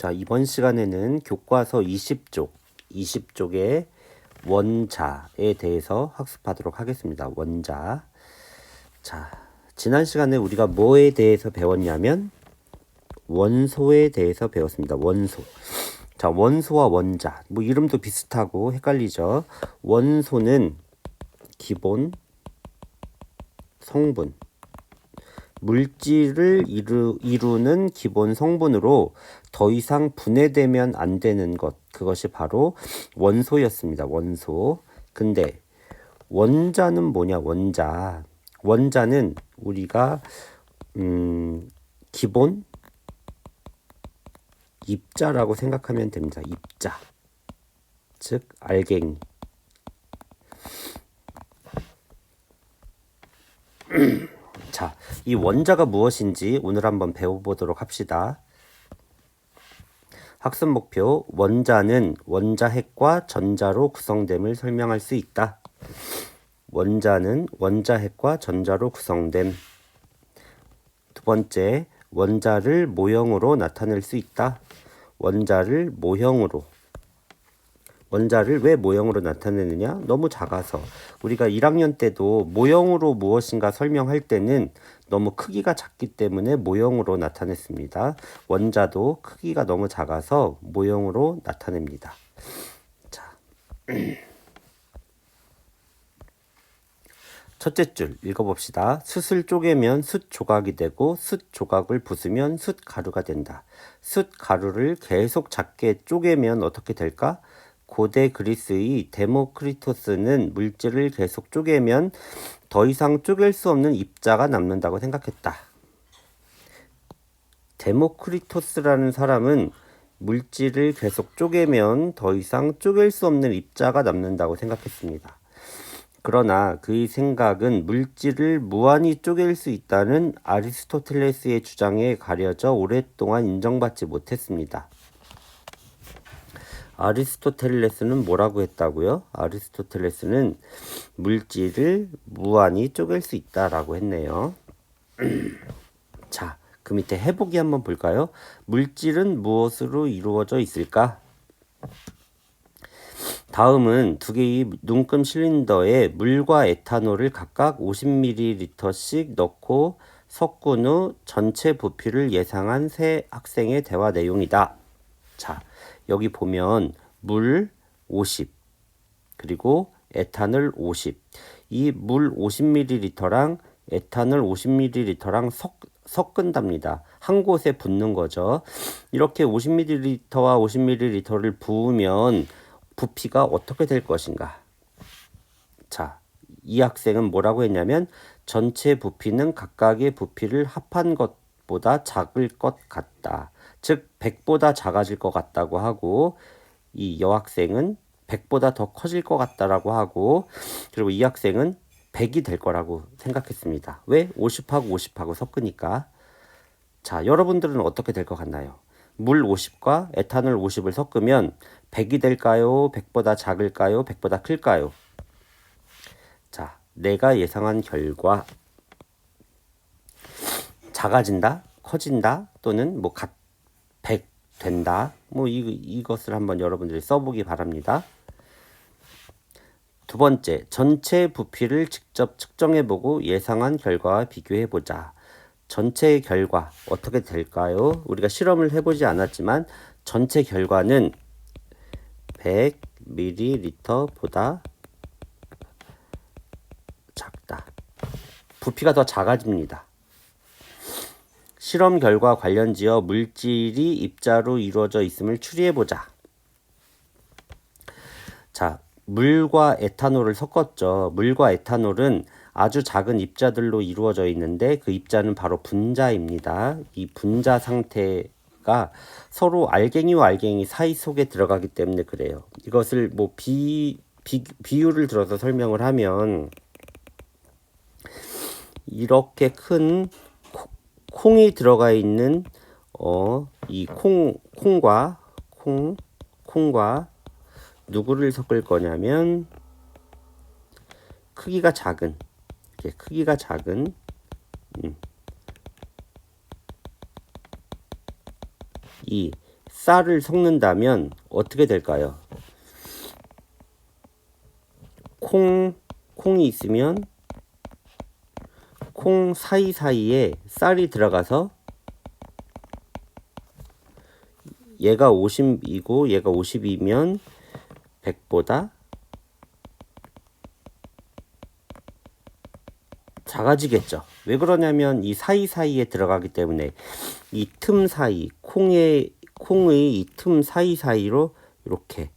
자, 이번 시간에는 교과서 20쪽, 20쪽의 원자에 대해서 학습하도록 하겠습니다. 원자. 자, 지난 시간에 우리가 뭐에 대해서 배웠냐면 원소에 대해서 배웠습니다. 원소. 자, 원소와 원자. 뭐 이름도 비슷하고 헷갈리죠. 원소는 기본 성분. 물질을 이루, 이루는 기본 성분으로 더 이상 분해되면 안 되는 것. 그것이 바로 원소였습니다. 원소. 근데 원자는 뭐냐? 원자. 원자는 우리가 음, 기본 입자라고 생각하면 됩니다. 입자. 즉 알갱이. 자, 이 원자가 무엇인지 오늘 한번 배워보도록 합시다. 학습 목표 원자는 원자핵과 전자로 구성됨을 설명할 수 있다. 원자는 원자핵과 전자로 구성됨. 두 번째, 원자를 모형으로 나타낼 수 있다. 원자를 모형으로 원자를 왜 모형으로 나타내느냐? 너무 작아서. 우리가 1학년 때도 모형으로 무엇인가 설명할 때는 너무 크기가 작기 때문에 모형으로 나타냈습니다. 원자도 크기가 너무 작아서 모형으로 나타냅니다. 자. 첫째 줄 읽어봅시다. 숯을 쪼개면 숯 조각이 되고 숯 조각을 부수면 숯 가루가 된다. 숯 가루를 계속 작게 쪼개면 어떻게 될까? 고대 그리스의 데모크리토스는 물질을 계속 쪼개면 더 이상 쪼갤 수 없는 입자가 남는다고 생각했다. 데모크리토스라는 사람은 물질을 계속 쪼개면 더 이상 쪼갤 수 없는 입자가 남는다고 생각했습니다. 그러나 그의 생각은 물질을 무한히 쪼갤 수 있다는 아리스토텔레스의 주장에 가려져 오랫동안 인정받지 못했습니다. 아리스토텔레스는 뭐라고 했다고요? 아리스토텔레스는 물질을 무한히 쪼갤 수 있다라고 했네요. 자, 그 밑에 해보기 한번 볼까요? 물질은 무엇으로 이루어져 있을까? 다음은 두 개의 눈금 실린더에 물과 에탄올을 각각 50ml씩 넣고 섞은 후 전체 부피를 예상한 세 학생의 대화 내용이다. 자, 여기 보면 물 50, 그리고 에탄올 50. 이 물 50ml랑 에탄올 50ml랑 섞, 섞은답니다. 한 곳에 붓는 거죠. 이렇게 50ml와 50ml를 부으면 부피가 어떻게 될 것인가? 자, 이 학생은 뭐라고 했냐면 전체 부피는 각각의 부피를 합한 것보다 작을 것 같다. 즉 100보다 작아질 것 같다고 하고 이 여학생은 100보다 더 커질 것 같다라고 하고 그리고 이 학생은 100이 될 거라고 생각했습니다. 왜? 50하고 50하고 섞으니까. 자, 여러분들은 어떻게 될 것 같나요? 물 50과 에탄올 50을 섞으면 100이 될까요? 100보다 작을까요? 100보다 클까요? 자, 내가 예상한 결과 작아진다, 커진다, 또는 뭐 같, 100 된다. 뭐 이, 이것을 한번 여러분들이 써보기 바랍니다. 두 번째, 전체 부피를 직접 측정해보고 예상한 결과와 비교해보자. 전체 결과 어떻게 될까요? 우리가 실험을 해보지 않았지만 전체 결과는 100ml보다 작다. 부피가 더 작아집니다. 실험 결과 관련지어 물질이 입자로 이루어져 있음을 추리해보자. 자, 물과 에탄올을 섞었죠. 물과 에탄올은 아주 작은 입자들로 이루어져 있는데 그 입자는 바로 분자입니다. 이 분자 상태가 서로 알갱이와 알갱이 사이 속에 들어가기 때문에 그래요. 이것을 뭐 비, 비, 비유를 들어서 설명을 하면 이렇게 큰 콩이 들어가 있는 어, 이 콩, 콩과 콩, 콩과 누구를 섞을 거냐면 크기가 작은 이렇게 크기가 작은 음, 이 쌀을 섞는다면 어떻게 될까요? 콩, 콩이 있으면 콩 사이사이에 쌀이 들어가서 얘가 50이고 얘가 50이면 100보다 작아지겠죠. 왜 그러냐면 이 사이사이에 들어가기 때문에 이 틈 사이 콩의 콩의 이 틈 사이사이로 이렇게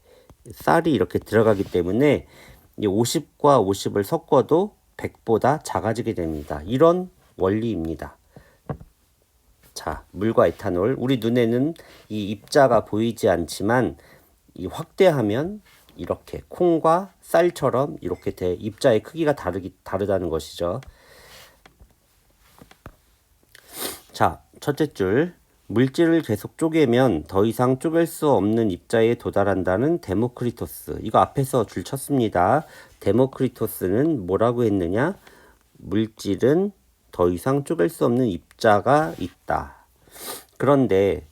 쌀이 이렇게 들어가기 때문에 이 50과 50을 섞어도 100보다 작아지게 됩니다. 이런 원리입니다. 자, 물과 에탄올. 우리 눈에는 이 입자가 보이지 않지만 이 확대하면 이렇게 콩과 쌀처럼 이렇게 돼 입자의 크기가 다르기 다르다는 것이죠. 자, 첫째 줄. 물질을 계속 쪼개면 더 이상 쪼갤 수 없는 입자에 도달한다는 데모크리토스. 이거 앞에서 줄 쳤습니다. 데모크리토스는 뭐라고 했느냐? 물질은 더 이상 쪼갤 수 없는 입자가 있다. 그런데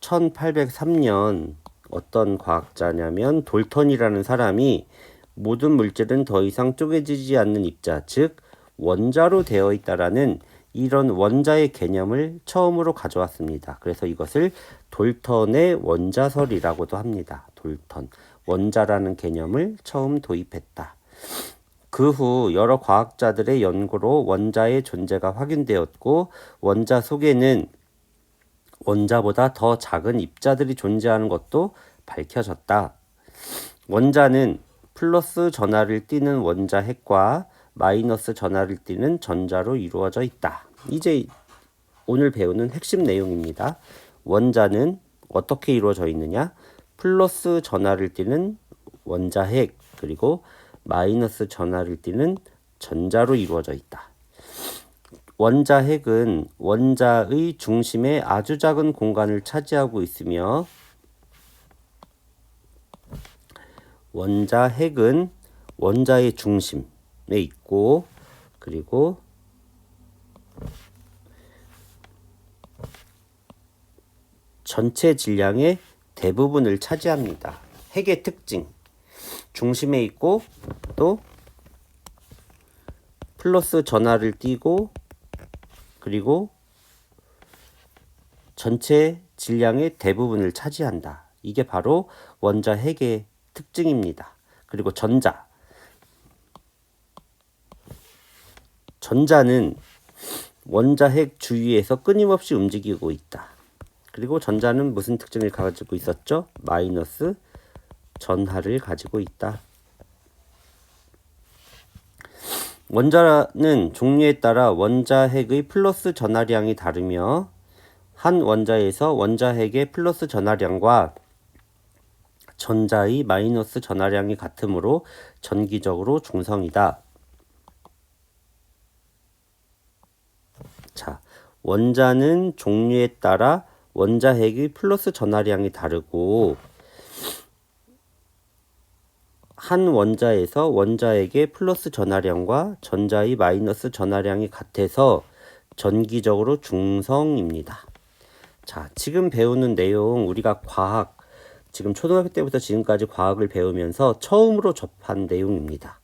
1803년 어떤 과학자냐면 돌턴이라는 사람이 모든 물질은 더 이상 쪼개지지 않는 입자, 즉 원자로 되어 있다라는 이런 원자의 개념을 처음으로 가져왔습니다. 그래서 이것을 돌턴의 원자설이라고도 합니다. 돌턴. 원자라는 개념을 처음 도입했다. 그 후 여러 과학자들의 연구로 원자의 존재가 확인되었고 원자 속에는 원자보다 더 작은 입자들이 존재하는 것도 밝혀졌다. 원자는 플러스 전하를 띠는 원자 핵과 마이너스 전하를 띠는 전자로 이루어져 있다. 이제 오늘 배우는 핵심 내용입니다. 원자는 어떻게 이루어져 있느냐? 플러스 전하를 띠는 원자 핵 그리고 마이너스 전하를 띠는 전자로 이루어져 있다. 원자 핵은 원자의 중심에 아주 작은 공간을 차지하고 있으며 원자 핵은 원자의 중심에 있고 그리고 전체 질량의 대부분을 차지합니다. 핵의 특징. 중심에 있고 또 플러스 전하를 띄고 그리고 전체 질량의 대부분을 차지한다. 이게 바로 원자 핵의 특징입니다. 그리고 전자. 전자는 원자 핵 주위에서 끊임없이 움직이고 있다. 그리고 전자는 무슨 특징을 가지고 있었죠? 마이너스 전하를 가지고 있다. 원자는 종류에 따라 원자 핵의 플러스 전하량이 다르며 한 원자에서 원자 핵의 플러스 전하량과 전자의 마이너스 전하량이 같으므로 전기적으로 중성이다. 자, 원자는 종류에 따라 원자 핵의 플러스 전하량이 다르고 한 원자에서 원자에게 플러스 전하량과 전자의 마이너스 전하량이 같아서 전기적으로 중성입니다. 자, 지금 배우는 내용 우리가 과학 지금 초등학교 때부터 지금까지 과학을 배우면서 처음으로 접한 내용입니다.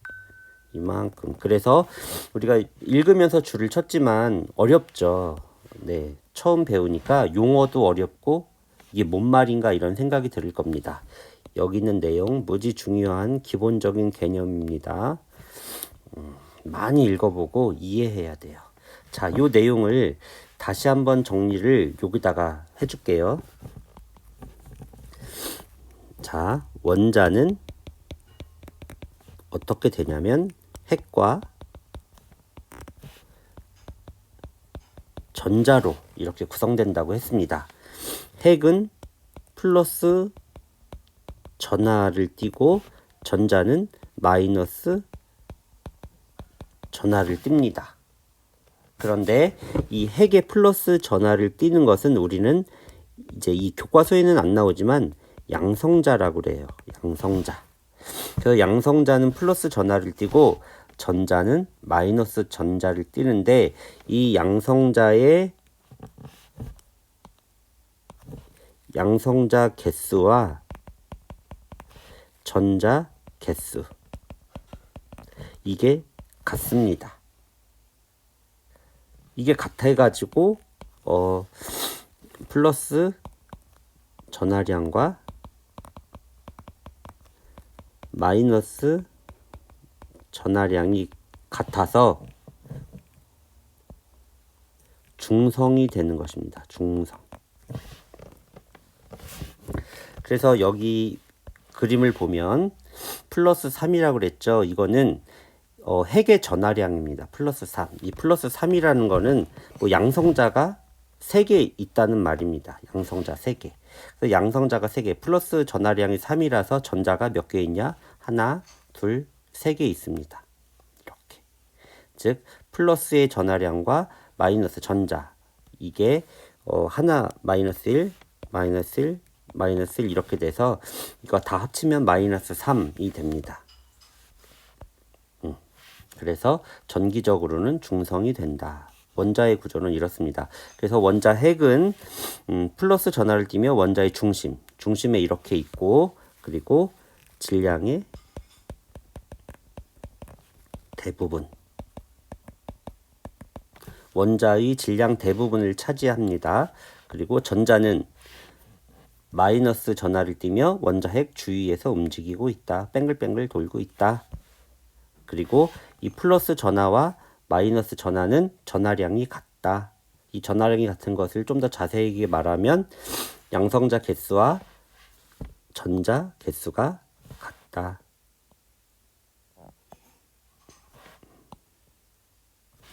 이만큼. 그래서 우리가 읽으면서 줄을 쳤지만 어렵죠. 네. 처음 배우니까 용어도 어렵고 이게 뭔 말인가 이런 생각이 들 겁니다. 여기 있는 내용 무지 중요한 기본적인 개념입니다. 음, 많이 읽어보고 이해해야 돼요. 자, 요 내용을 다시 한번 정리를 여기다가 해줄게요. 자, 원자는 어떻게 되냐면 핵과 전자로 이렇게 구성된다고 했습니다. 핵은 플러스 전하를 띠고 전자는 마이너스 전하를 띱니다. 그런데 이 핵의 플러스 전하를 띠는 것은 우리는 이제 이 교과서에는 안 나오지만 양성자라고 그래요. 양성자. 그래서 양성자는 플러스 전하를 띠고 전자는 마이너스 전자를 띠는데 이 양성자의 양성자 개수와 전자 개수 이게 같습니다. 이게 같아가지고 어 플러스 전하량과 마이너스 전하량이 같아서 중성이 되는 것입니다. 중성. 그래서 여기 그림을 보면 플러스 3이라고 그랬죠. 이거는 어, 핵의 전하량입니다. 플러스 3. 이 플러스 3이라는 거는 뭐 양성자가 3개 있다는 말입니다. 양성자 3개. 그래서 양성자가 3개. 플러스 전하량이 3이라서 전자가 몇 개 있냐? 하나, 둘, 세 개 있습니다. 이렇게. 즉 플러스의 전하량과 마이너스 전자 이게 어, 하나 마이너스 1, 마이너스 1, 마이너스 1 이렇게 돼서 이거 다 합치면 마이너스 3이 됩니다. 음, 그래서 전기적으로는 중성이 된다. 원자의 구조는 이렇습니다. 그래서 원자 핵은 음, 플러스 전하를 띠며 원자의 중심, 중심에 이렇게 있고 그리고 질량의 대부분 원자의 질량 대부분을 차지합니다. 그리고 전자는 마이너스 전하를 띠며 원자 핵 주위에서 움직이고 있다. 뱅글뱅글 돌고 있다. 그리고 이 플러스 전하와 마이너스 전하는 전하량이 같다. 이 전하량이 같은 것을 좀 더 자세히 말하면 양성자 개수와 전자 개수가 같다.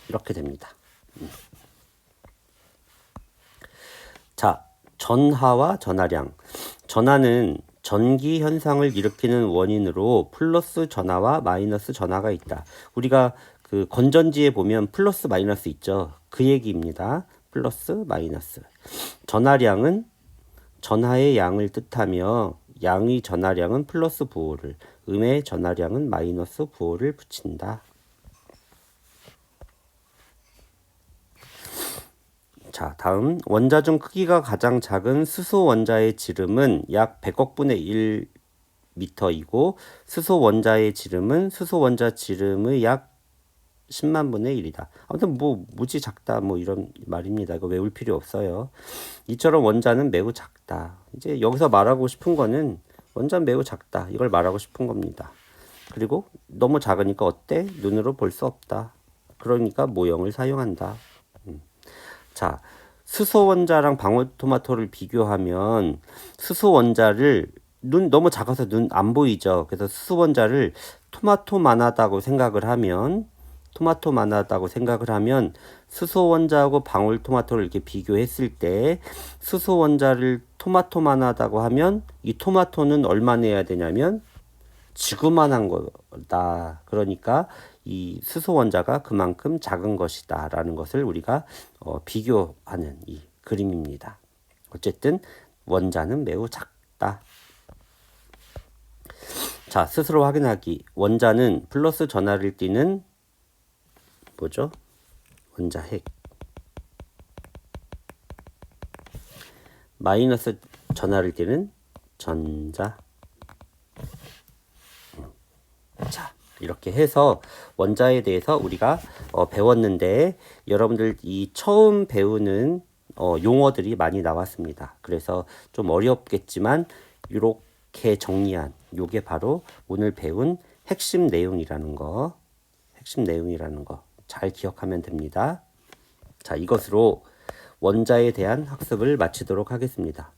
이렇게 됩니다. 음. 자, 전하와 전하량. 전하는 전기 현상을 일으키는 원인으로 플러스 전하와 마이너스 전하가 있다. 우리가 그 건전지에 보면 플러스 마이너스 있죠. 그 얘기입니다. 플러스 마이너스. 전하량은 전하의 양을 뜻하며 양의 전하량은 플러스 부호를, 음의 전하량은 마이너스 부호를 붙인다. 자, 다음 원자 중 크기가 가장 작은 수소 원자의 지름은 약 100억 분의 1 미터이고 수소 원자의 지름은 수소 원자 지름의 약 10만 분의 1이다. 아무튼 뭐 무지 작다 뭐 이런 말입니다. 이거 외울 필요 없어요. 이처럼 원자는 매우 작다. 이제 여기서 말하고 싶은 거는 원자는 매우 작다. 이걸 말하고 싶은 겁니다. 그리고 너무 작으니까 어때? 눈으로 볼 수 없다. 그러니까 모형을 사용한다. 음. 자, 수소 원자랑 방울토마토를 비교하면 수소 원자를 눈 너무 작아서 눈 안 보이죠. 그래서 수소 원자를 토마토만하다고 생각을 하면 토마토만하다고 생각을 하면 수소 원자하고 방울토마토를 이렇게 비교했을 때 수소 원자를 토마토만하다고 하면 이 토마토는 얼마 내야 되냐면 지구만한 거다. 그러니까 이 수소 원자가 그만큼 작은 것이다라는 것을 우리가 어, 비교하는 이 그림입니다. 어쨌든 원자는 매우 작다. 자, 스스로 확인하기. 원자는 플러스 전하를 띠는 뭐죠? 원자 핵. 마이너스 전하를 띠는 전자. 자, 이렇게 해서 원자에 대해서 우리가 어, 배웠는데 여러분들 이 처음 배우는 어, 용어들이 많이 나왔습니다. 그래서 좀 어렵겠지만 이렇게 정리한 요게 바로 오늘 배운 핵심 내용이라는 거, 핵심 내용이라는 거 잘 기억하면 됩니다. 자, 이것으로 원자에 대한 학습을 마치도록 하겠습니다.